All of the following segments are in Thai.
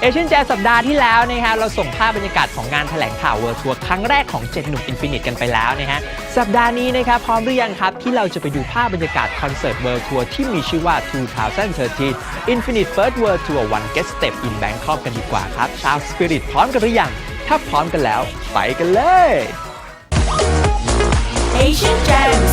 เอเชียนแจสัปดาห์ที่แล้วนะฮะเราส่งภาพบรรยากาศของงานแถลงข่าวเวิร์ทัวร์ครั้งแรกของเจ็ดหนุ่มอินฟินิตกันไปแล้วนะฮะสัปดาห์นี้นะครับพร้อมหรือยังครับ ที่เราจะไปดูภาพบรรยากาศคอนเสิร์ตเวิร์ทัวร์ที่มีชื่อว่า 2013 Infinite First World Tour One Get Step in Bangkok กันดีกว่าครับ ชาวสปิริตพร้อมกันหรือยังถ้าพร้อมกันแล้ว ไปกันเลย Asian Gems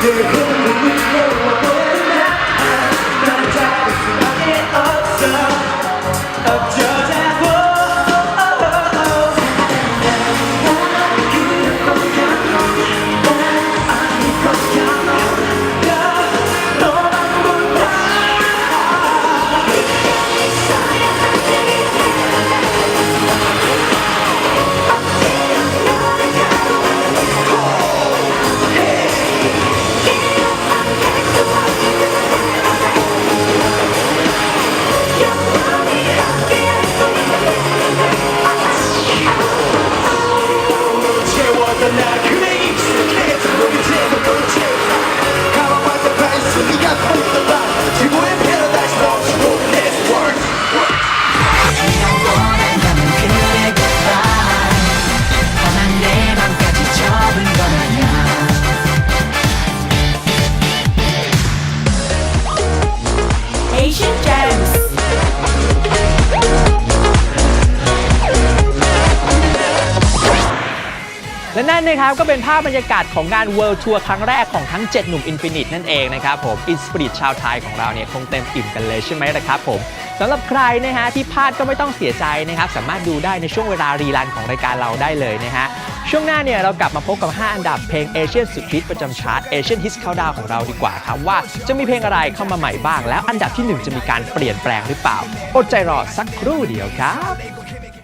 day. และนั่นนะครับก็เป็นภาพบรรยากาศของงาน World Tour ครั้งแรกของทั้ง 7 หนุ่ม Infinite นั่นเองนะครับผมอินสปิริตชาวไทยของเราเนี่ยคงเต็มอิ่มกันเลยใช่ไหมล่ะครับผมสำหรับใครนะฮะที่พลาดก็ไม่ต้องเสียใจนะครับสามารถดูได้ในช่วงเวลารีลันของรายการเราได้เลยนะฮะช่วงหน้าเนี่ยเรากลับมาพบกับ 5 อันดับเพลงเอเชียนสุดฮิตประจำชาร์ตเอเชียนฮิตเข้าดาวของเราดีกว่าครับว่าจะมีเพลงอะไรเข้ามาใหม่บ้าง แล้วอันดับที่หนึ่งจะมีการเปลี่ยนแปลงหรือเปล่าอดใจรอสักครู่เดียวครับ